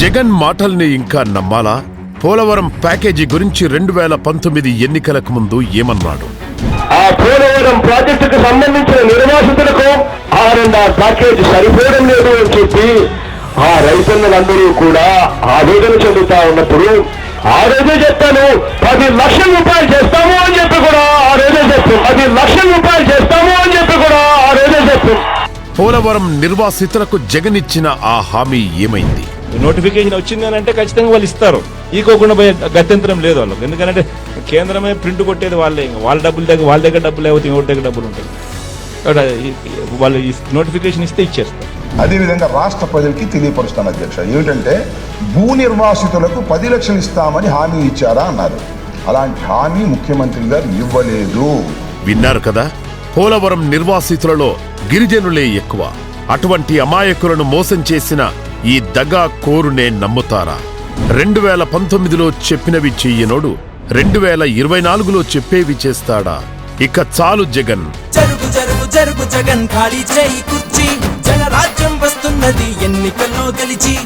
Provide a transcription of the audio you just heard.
జగన్ మాటల్ని ఇంకా నమ్మాలా? పోలవరం ప్యాకేజీ గురించి రెండు వేల పంతొమ్మిది ఎన్నికలకు ముందు ఏమన్నాడు? ఆ పోలవరం ప్రాజెక్టుకు సంబంధించిన నిర్వాసితులకు ఆర్ఎండ్ఆర్ ప్యాకేజ్ సరిపోవడం లేదు అని చెప్పి ఆ రైతన్నలందరూ కూడా ఆవేదన చెందుతా ఉన్నప్పుడు ఆ రోజే చెప్పాను పది లక్షల రూపాయలు చేస్తాము అని చెప్పి కూడా ఆ రోజే చెప్పాను పది లక్షల రూపాయలు చేస్తాము అని చెప్పి కూడా ఆ రోజే చెప్పాను పోలవరం నిర్వాసితులకు జగన్ ఇచ్చిన ఆ హామీ ఏమైంది? నోటిఫికేషన్ వచ్చింది అని అంటే ఖచ్చితంగా వాళ్ళు ఇస్తారు. ఈకోకుండా పోయే గత్యంతరం లేదు వాళ్ళకి. ఎందుకంటే కేంద్రమే ప్రింట్ కొట్టేది వాళ్ళే ఇంకా. వాళ్ళ డబ్బుల దగ్గర వాళ్ళ దగ్గర డబ్బులు లేకపోతే ఇంకోటి దగ్గర డబ్బులు ఉంటాయి. వాళ్ళు నోటిఫికేషన్ ఇస్తే ఇచ్చేస్తారు. అదేవిధంగా రాష్ట్ర ప్రజలకి తెలియపరుస్తాను అధ్యక్ష. ఏమిటంటే భూ నిర్వాసితులకు పది లక్షలు ఇస్తామని హామీ ఇచ్చారా అన్నారు. అలాంటి హామీ ముఖ్యమంత్రి గారు ఇవ్వలేదు. విన్నారు కదా? పోలవరం నిర్వాసితులలో గిరిజనులే ఎక్కువ. అటువంటి అమాయకులను మోసం చేసిన ఈ దగా కోరునే నమ్ముతారా? రెండు వేల పంతొమ్మిదిలో చెప్పినవి చెయ్యనోడు రెండు వేల ఇరవై నాలుగులో చెప్పేవి చేస్తాడా? ఇక చాలు జగన్. జరుగు జరుగు జరుగు జగన్ ఖాళీ చేయి కుర్చీ. జనరాజ్యం వస్తున్నది ఎన్నికల్లో గెలిచి.